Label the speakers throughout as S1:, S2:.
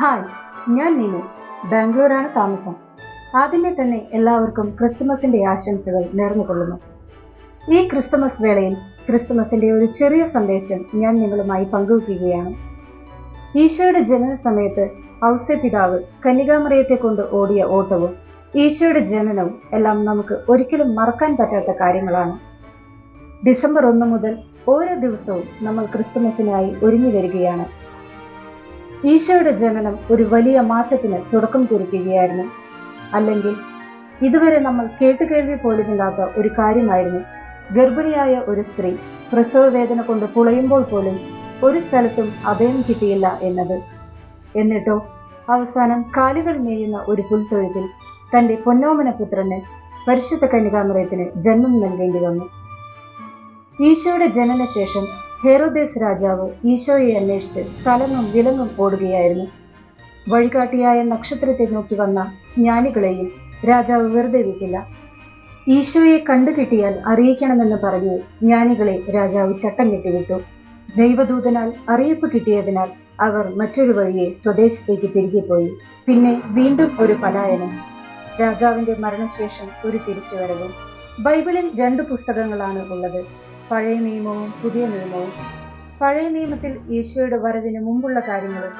S1: Hi ഞാൻ നീനു ബാംഗ്ലൂരാണ് താമസം. ആദ്യമേ തന്നെ എല്ലാവർക്കും ക്രിസ്തുമസിന്റെ ആശംസകൾ നേർന്നുകൊള്ളുന്നു. ഈ ക്രിസ്തുമസ് വേളയിൽ ക്രിസ്തുമസിന്റെ ഒരു ചെറിയ സന്ദേശം ഞാൻ നിങ്ങളുമായി പങ്കുവയ്ക്കുകയാണ് ഈശോയുടെ ജനന സമയത്ത് ഔസ്യ പിതാവ് കന്യകാമറിയത്തെ കൊണ്ട് ഓടിയ ഓട്ടവും ഈശോയുടെ ജനനവും എല്ലാം നമുക്ക് ഒരിക്കലും മറക്കാൻ പറ്റാത്ത കാര്യങ്ങളാണ്. ഡിസംബർ ഒന്ന് മുതൽ ഓരോ ദിവസവും നമ്മൾ ക്രിസ്തുമസിനായി ഒരുങ്ങി വരികയാണ്. ഈശോയുടെ ജനനം ഒരു വലിയ മാറ്റത്തിന് തുടക്കം കുറിക്കുകയായിരുന്നു. അല്ലെങ്കിൽ ഇതുവരെ നമ്മൾ കേട്ടുകേൾവി പോലുമില്ലാത്ത ഒരു കാര്യമായിരുന്നു. ഗർഭിണിയായ ഒരു സ്ത്രീ പ്രസവ വേദന കൊണ്ട് പുളയുമ്പോൾ പോലും ഒരു സ്ഥലത്തും അഭയം കിട്ടിയില്ല എന്നത്. എന്നിട്ടോ അവസാനം കാലുകൾ മേയുന്ന ഒരു പുൽത്തൊഴുത്തിൽ തന്റെ പൊന്നോമന പുത്രന് പരിശുദ്ധ കന്യകാമറയത്തിന് ജന്മം നൽകേണ്ടി വന്നു. ഈശോയുടെ ജനനശേഷം ഹെറോദേസ് രാജാവ് ഈശോയെ അന്വേഷിച്ച് തലങ്ങും വിലങ്ങും ഓടുകയായിരുന്നു. വഴികാട്ടിയായ നക്ഷത്രത്തെ നോക്കി വന്ന ജ്ഞാനികളെയും രാജാവ് വെറുതെ വിട്ടില്ല. ഈശോയെ കണ്ടുകിട്ടിയാൽ അറിയിക്കണമെന്ന് പറഞ്ഞ് ജ്ഞാനികളെ രാജാവ് ചട്ടം കെട്ടിവിട്ടു ദൈവദൂതനാൽ അറിയിപ്പ് കിട്ടിയതിനാൽ അവർ മറ്റൊരു വഴിയെ സ്വദേശത്തേക്ക് തിരികെ പോയി. പിന്നെ വീണ്ടും ഒരു പലായനം. രാജാവിന്റെ മരണശേഷം ഒരു തിരിച്ചുവരവും. ബൈബിളിൽ രണ്ട് പുസ്തകങ്ങളാണ് ഉള്ളത്. പഴയ നിയമവും പുതിയ നിയമവും. പഴയ നിയമത്തിൽ ഈശോയുടെ വരവിന് മുമ്പുള്ള കാര്യങ്ങളും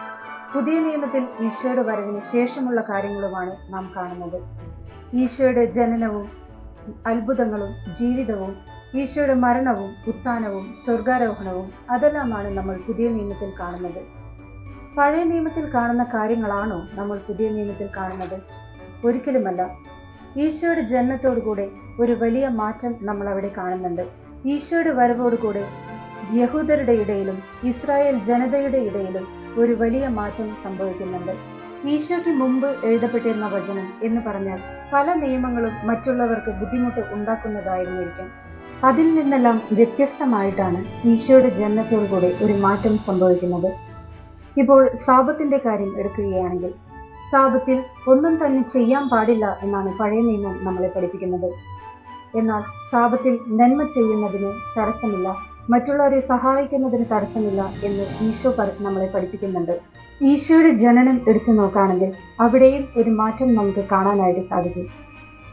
S1: പുതിയ നിയമത്തിൽ ഈശോയുടെ വരവിന് ശേഷമുള്ള കാര്യങ്ങളുമാണ് നാം കാണുന്നത്. ഈശോയുടെ ജനനവും അത്ഭുതങ്ങളും ജീവിതവും ഈശോയുടെ മരണവും ഉത്ഥാനവും സ്വർഗാരോഹണവും അതെല്ലാമാണ് നമ്മൾ പുതിയ നിയമത്തിൽ കാണുന്നത്. പഴയ നിയമത്തിൽ കാണുന്ന കാര്യങ്ങളാണോ നമ്മൾ പുതിയ നിയമത്തിൽ കാണുന്നത്? ഒരിക്കലുമല്ല. ഈശോയുടെ ജനനത്തോടുകൂടെ ഒരു വലിയ മാറ്റം നമ്മൾ അവിടെ കാണുന്നുണ്ട്. ഈശോയുടെ വരവോടുകൂടെ യഹൂദരുടെ ഇടയിലും ഇസ്രായേൽ ജനതയുടെ ഇടയിലും ഒരു വലിയ മാറ്റം സംഭവിക്കുന്നുണ്ട്. ഈശോയ്ക്ക് മുമ്പ് എഴുതപ്പെട്ടിരുന്ന വചനം എന്ന് പറഞ്ഞാൽ പല നിയമങ്ങളും മറ്റുള്ളവർക്ക് ബുദ്ധിമുട്ട് ഉണ്ടാക്കുന്നതായിരുന്നിരിക്കും. അതിൽ നിന്നെല്ലാം വ്യത്യസ്തമായിട്ടാണ് ഈശോയുടെ ജനനത്തോടുകൂടെ ഒരു മാറ്റം സംഭവിക്കുന്നത്. ഇപ്പോൾ സ്ഥാപത്തിന്റെ കാര്യം എടുക്കുകയാണെങ്കിൽ സ്ഥാപത്തിൽ ഒന്നും തന്നെ ചെയ്യാൻ പാടില്ല എന്നാണ് പഴയ നിയമം നമ്മളെ പഠിപ്പിക്കുന്നത്. എന്നാൽ സാപത്തിൽ നന്മ ചെയ്യുന്നതിന് തടസ്സമില്ല. മറ്റുള്ളവരെ സഹായിക്കുന്നതിന് തടസ്സമില്ല എന്ന് ഈശോ നമ്മളെ പഠിപ്പിക്കുന്നുണ്ട്. ഈശോയുടെ ജനനം എടുത്തു നോക്കുകയാണെങ്കിൽ അവിടെയും ഒരു മാറ്റം നമുക്ക് കാണാനായിട്ട് സാധിക്കും.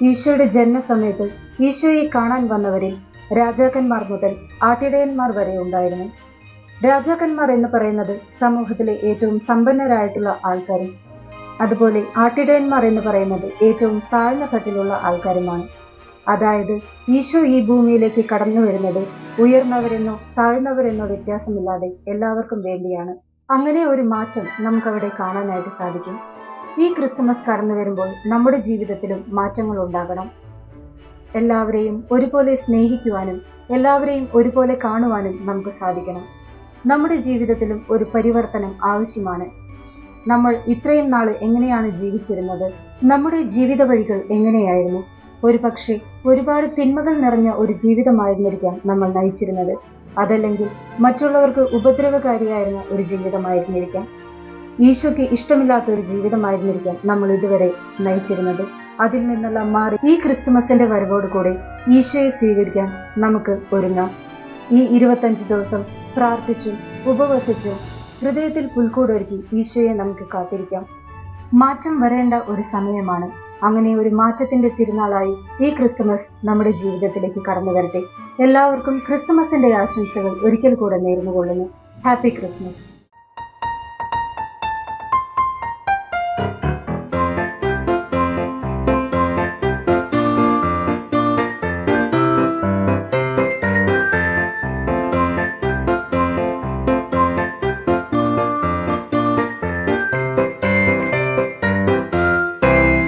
S1: ഈശോയുടെ ജനന സമയത്ത് ഈശോയെ കാണാൻ വന്നവരിൽ രാജാക്കന്മാർ മുതൽ ആട്ടിടയന്മാർ വരെ ഉണ്ടായിരുന്നു. രാജാക്കന്മാർ എന്ന് പറയുന്നത് സമൂഹത്തിലെ ഏറ്റവും സമ്പന്നരായിട്ടുള്ള ആൾക്കാരും അതുപോലെ ആട്ടിടയന്മാർ എന്ന് പറയുന്നത് ഏറ്റവും താഴ്ന്ന തട്ടിലുള്ള ആൾക്കാരുമാണ്. അതായത് ഈശോ ഈ ഭൂമിയിലേക്ക് കടന്നു വരുന്നത് ഉയർന്നവരെന്നോ താഴ്ന്നവരെന്നോ വ്യത്യാസമില്ലാതെ എല്ലാവർക്കും വേണ്ടിയാണ്. അങ്ങനെ ഒരു മാറ്റം നമുക്കവിടെ കാണാനായിട്ട് സാധിക്കും. ഈ ക്രിസ്തുമസ് കടന്നു വരുമ്പോൾ നമ്മുടെ ജീവിതത്തിലും മാറ്റങ്ങൾ ഉണ്ടാകണം. എല്ലാവരെയും ഒരുപോലെ സ്നേഹിക്കുവാനും എല്ലാവരെയും ഒരുപോലെ കാണുവാനും നമുക്ക് സാധിക്കണം. നമ്മുടെ ജീവിതത്തിലും ഒരു പരിവർത്തനം ആവശ്യമാണ്. നമ്മൾ ഇത്രയും നാൾ എങ്ങനെയാണ് ജീവിച്ചിരുന്നത്? നമ്മുടെ ജീവിത വഴികൾ എങ്ങനെയായിരുന്നു? ഒരു പക്ഷേ ഒരുപാട് തിന്മകൾ നിറഞ്ഞ ഒരു ജീവിതമായിരുന്നിരിക്കാം നമ്മൾ നയിച്ചിരുന്നത്. അതല്ലെങ്കിൽ മറ്റുള്ളവർക്ക് ഉപദ്രവകാരിയായിരുന്ന ഒരു ജീവിതമായിരുന്നിരിക്കാം. ഈശോയ്ക്ക് ഇഷ്ടമില്ലാത്ത ഒരു ജീവിതമായിരുന്നിരിക്കാം നമ്മൾ ഇതുവരെ നയിച്ചിരുന്നത്. അതിൽ നിന്നെല്ലാം മാറി ഈ ക്രിസ്തുമസിന്റെ വരവോടുകൂടി ഈശോയെ സ്വീകരിക്കാൻ നമുക്ക് ഒരുങ്ങാം. ഈ ഇരുപത്തഞ്ച് ദിവസം പ്രാർത്ഥിച്ചും ഉപവസിച്ചും ഹൃദയത്തിൽ പുൽക്കൂടൊരുക്കി ഈശോയെ നമുക്ക് കാത്തിരിക്കാം. മാറ്റം വരേണ്ട ഒരു സമയമാണ്. അങ്ങനെ ഒരു മാറ്റത്തിന്റെ തിരുനാളായി ഈ ക്രിസ്തുമസ് നമ്മുടെ ജീവിതത്തിലേക്ക് കടന്നു വരട്ടെ. എല്ലാവർക്കും ക്രിസ്തുമസിന്റെ ആശംസകൾ ഒരിക്കൽ കൂടെ നേർന്നുകൊള്ളുന്നു. Happy Christmas